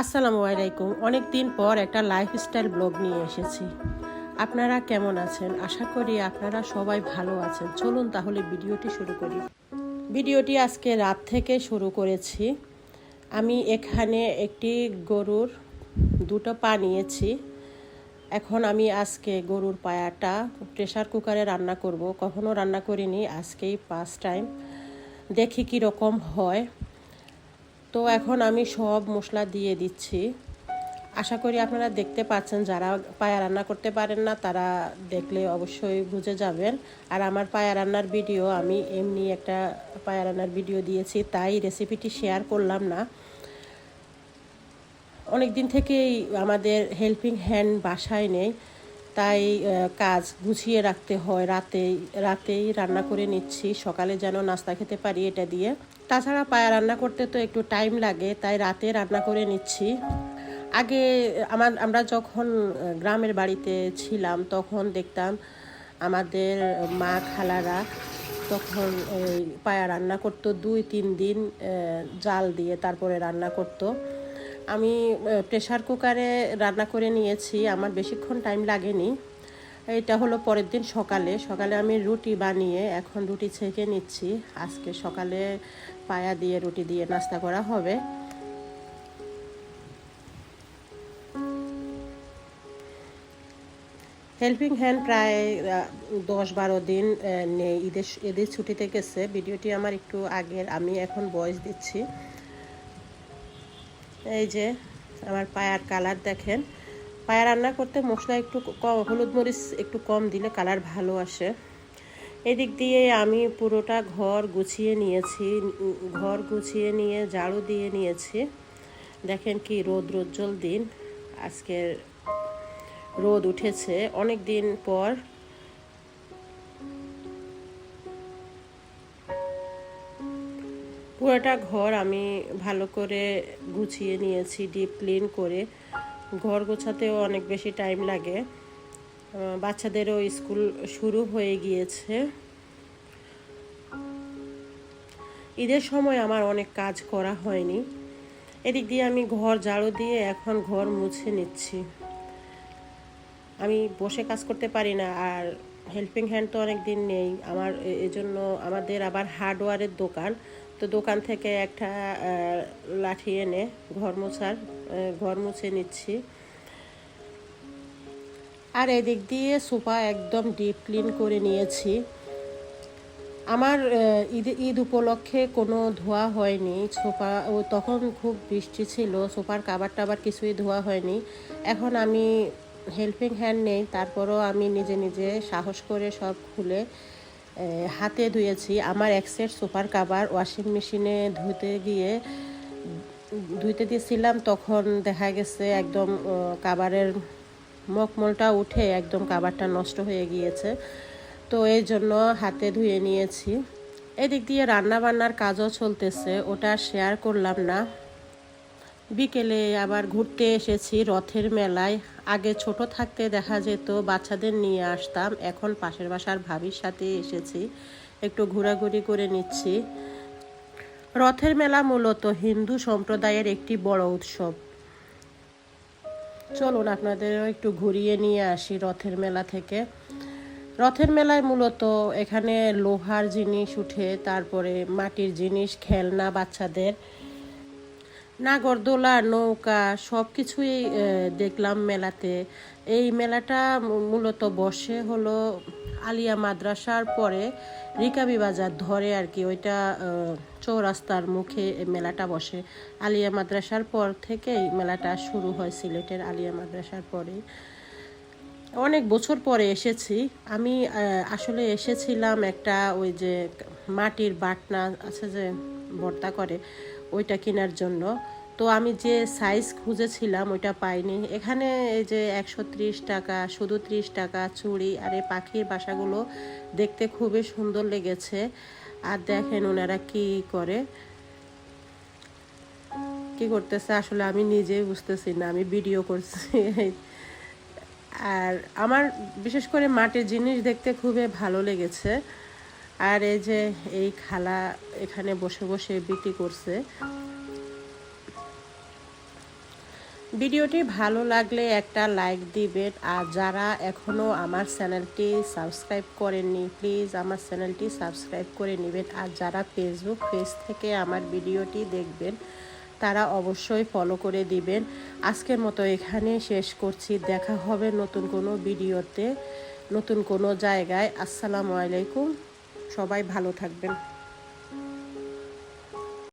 আসসালামু আলাইকুম। অনেক দিন পর একটা লাইফস্টাইল ব্লগ নিয়ে এসেছি। আপনারা কেমন আছেন? আশা করি আপনারা সবাই ভালো আছেন। চলুন তাহলে ভিডিওটি শুরু করি। ভিডিওটি আজকে রাত থেকে শুরু করেছি। আমি এখানে একটি গরুর দুটো পা নিয়েছি। এখন আমি আজকে গরুর পায়াটা প্রেশার কুকারে রান্না করব। কখনো রান্না করিনি, আজকেই ফার্স্ট টাইম দেখি কী রকম হয়। তো এখন আমি সব মশলা দিয়ে দিচ্ছি। আশা করি আপনারা দেখতে পাচ্ছেন, যারা পায়া রান্না করতে পারেন না, তারা দেখলে অবশ্যই বুঝে যাবেন। আর আমার পায়া রান্নার ভিডিও, আমি এমনি একটা পায়া রান্নার ভিডিও দিয়েছি, তাই রেসিপিটি শেয়ার করলাম না। অনেক দিন থেকেই আমাদের হেল্পিং হ্যান্ড বাসায় নেই। তাই কাজ গুছিয়ে রাখতে হয়। রাতেই রাতেই রান্না করে নিচ্ছি। সকালে যেন নাস্তা খেতে পারি এটা দিয়ে। তাছাড়া পায়া রান্না করতে তো একটু টাইম লাগে, তাই রাতে রান্না করে নিচ্ছি। আগে আমার, আমরা যখন গ্রামের বাড়িতে ছিলাম, তখন দেখতাম আমাদের মা খালারা তখন পায়া রান্না করতো, দুই, তিন দিন জাল দিয়ে তারপরে রান্না করতো। আমি প্রেশার কুকারে রান্না করে নিয়েছি, আমার বেশিক্ষণ টাইম লাগেনি। এটা হলো পরের দিন সকালে। সকালে আমি রুটি বানিয়ে এখন রুটি ছেঁকে নিচ্ছি। আজকে সকালে পায়া দিয়ে রুটি দিয়ে নাস্তা করা হবে। হেল্পিং হ্যান্ড প্রায় দশ বারো দিন নেই। ঈদের ঈদের ছুটিতে গেছে। ভিডিওটি আমার একটু আগের। আমি এখন বয়স দিচ্ছি। এই যে, আমার পায়ার কালার দেখেন। পায়া রান্না করতে মশলা একটু হলুদ মরিচ একটু কম দিলে কালার ভালো আসে। এদিক দিয়ে আমি পুরোটা ঘর গুছিয়ে নিয়েছি, ঘর গুছিয়ে নিয়ে ঝাড়ু দিয়ে নিয়েছি। দেখেন কি রোদ, রোজ্জ্বল দিন। আজকের রোদ উঠেছে। অনেক দিন পর পুরোটা ঘর আমি ভালো করে গুছিয়ে নিয়েছি ডিপ ক্লিন করে। ঘর গোছাতেও অনেক বেশি টাইম লাগে। বাচ্চাদেরও স্কুল শুরু হয়ে গিয়েছে। ঈদের সময় আমার অনেক কাজ করা হয়নি। এদিক দিয়ে আমি ঘর ঝাড়ু দিয়ে এখন ঘর মুছে নিচ্ছি। আমি বসে কাজ করতে পারি না, আর হেল্পিং হ্যান্ড তো অনেক দিন নেই। আমার এজন্য আমাদের আবার হার্ডওয়্যারের দোকান। তো দোকান থেকে একটা লাঠি এনে ঘর মোছার ঘর মুছে নিচ্ছি। আর এদিক দিয়ে সোফা একদম ডিপ ক্লিন করে নিয়েছি। আমার ঈদ ঈদ উপলক্ষে কোনো ধোয়া হয়নি। সোফা, ও তখন খুব বৃষ্টি ছিল, সোফার কাবার টাবার কিছুই ধোয়া হয়নি। এখন আমি হেল্পিং হ্যান্ড নেই, তারপরও আমি নিজে নিজে সাহস করে সব খুলে হাতে ধুয়েছি। আমার এক সেট সোফার কাবার ওয়াশিং মেশিনে ধুতে গিয়ে, ধুইতে দিয়েছিলাম, তখন দেখা গেছে একদম কাবারের মকমলটা উঠে একদম কাবারটা নষ্ট হয়ে গিয়েছে। তো এই জন্য হাতে ধুয়ে নিয়েছি। এদিক দিয়ে রান্না বান্নার কাজও চলতেছে, ওটা শেয়ার করলাম না। বিকেলে আবার ঘুরতে এসেছি রথের মেলায়। আগে ছোট থাকতে দেখা যেত, বাচ্চাদের নিয়ে আসতাম। এখন পাশের বাসার ভাবির সাথে এসেছি, একটু ঘোরাঘুরি করে নিচ্ছি। রথের মেলা মূলত হিন্দু সম্প্রদায়ের একটি বড় উৎসব। চলুন আপনাদেরও একটু ঘুরিয়ে নিয়ে আসি রথের মেলা থেকে। রথের মেলায় মূলত এখানে লোহার জিনিস উঠে, তারপরে মাটির জিনিস, খেলনা বাচ্চাদের। নাগরদোলা নৌকা সব কিছুই দেখলাম মেলাতে। এই মেলাটা মূলত বসে হলো আলিয়া মাদ্রাসার পরে রিকাবি বাজার ধরে আর কি। ওইটা চৌরাস্তার মুখে মেলাটা বসে। আলিয়া মাদ্রাসার পর থেকেই মেলাটা শুরু হয় সিলেটের আলিয়া মাদ্রাসার পরে অনেক বছর পরে এসেছি। আমি আসলে এসেছিলাম একটা ওই যে মাটির বাটনা আছে যে ভর্তা করে, ওইটা কেনার জন্য। তো আমি যে সাইজ খুঁজেছিলাম, ওইটা পাইনি। এখানে এই যে একশো ত্রিশ টাকা, শুধু ত্রিশ টাকা, চুড়ি আর এই পাখির বাসাগুলো দেখতে খুবই সুন্দর লেগেছে। আর দেখেন ওনারা কি করে, কি করতেছে, আসলে আমি নিজেই বুঝতেছি না, আমি ভিডিও করছি। আর আমার বিশেষ করে মাটির জিনিস দেখতে খুবই ভালো লেগেছে। আর এই যে এই খালা এখানে বসে বসে বিক্রি করছে। ভিডিওটি ভালো লাগলে একটা লাইক দিবেন। আর যারা এখনও আমার চ্যানেলটি সাবস্ক্রাইব করেননি, প্লিজ আমার চ্যানেলটি সাবস্ক্রাইব করে নেবেন। আর যারা ফেসবুক পেজ থেকে আমার ভিডিওটি দেখবেন তারা অবশ্যই ফলো করে দিবেন। আজকের মতো এখানে শেষ করছি। দেখা হবে নতুন কোনো ভিডিওতে, নতুন কোনো জায়গায়। আসসালামু আলাইকুম। সবাই ভালো থাকবেন।